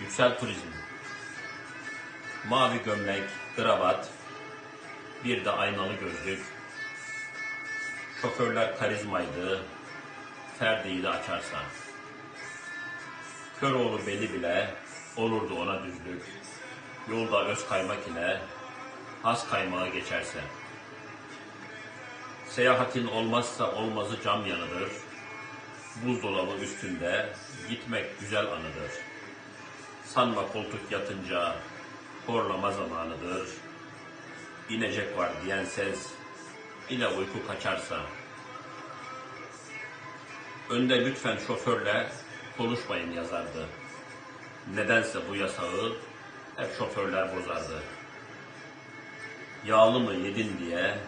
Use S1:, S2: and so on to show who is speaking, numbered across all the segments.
S1: Yüksel Turizm. Mavi gömlek, kravat, bir de aynalı gözlük. Şoförler karizmaydı, Ferdi'yi de açarsa. Köroğlu beli bile olurdu ona düzlük. Yolda öz kaymak ile has kaymağı geçerse. Seyahatin olmazsa olmazı cam yanıdır. Buzdolabı üstünde gitmek güzel anıdır. Sanma koltuk yatınca horlama zamanıdır. İnecek var diyen ses ile uyku kaçarsa. Önde lütfen şoförle konuşmayın yazardı. Nedense bu yasağı hep şoförler bozardı. Yağlı mı yedin diye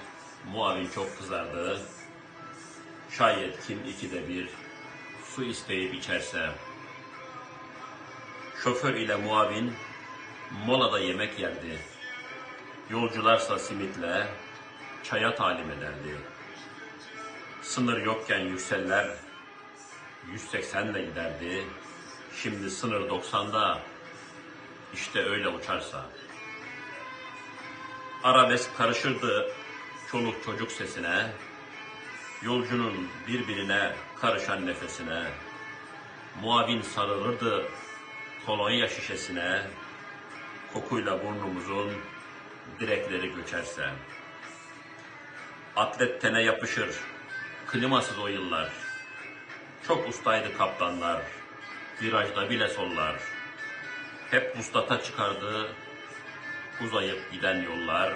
S1: muavin çok kızardı. Şayet kim ikide bir su isteyip içerse. Şoför ile muavin molada yemek yerdi. Yolcularsa simitle çaya talim ederdi. Sınır yokken yükseller 180 ile giderdi. Şimdi sınır 90'da işte öyle uçarsa. Arabesk karışırdı çoluk çocuk sesine. Yolcunun birbirine karışan nefesine. Muavin sarılırdı kolonya şişesine. Kokuyla burnumuzun direkleri göçerse. Atlet tene yapışır, klimasız o yıllar. Çok ustaydı kaptanlar, virajda bile sollar. Hep vuslata çıkardı, uzayıp giden yollar.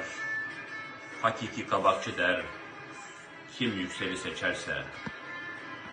S1: Hakiki kabakçı der, kim yükseli seçerse.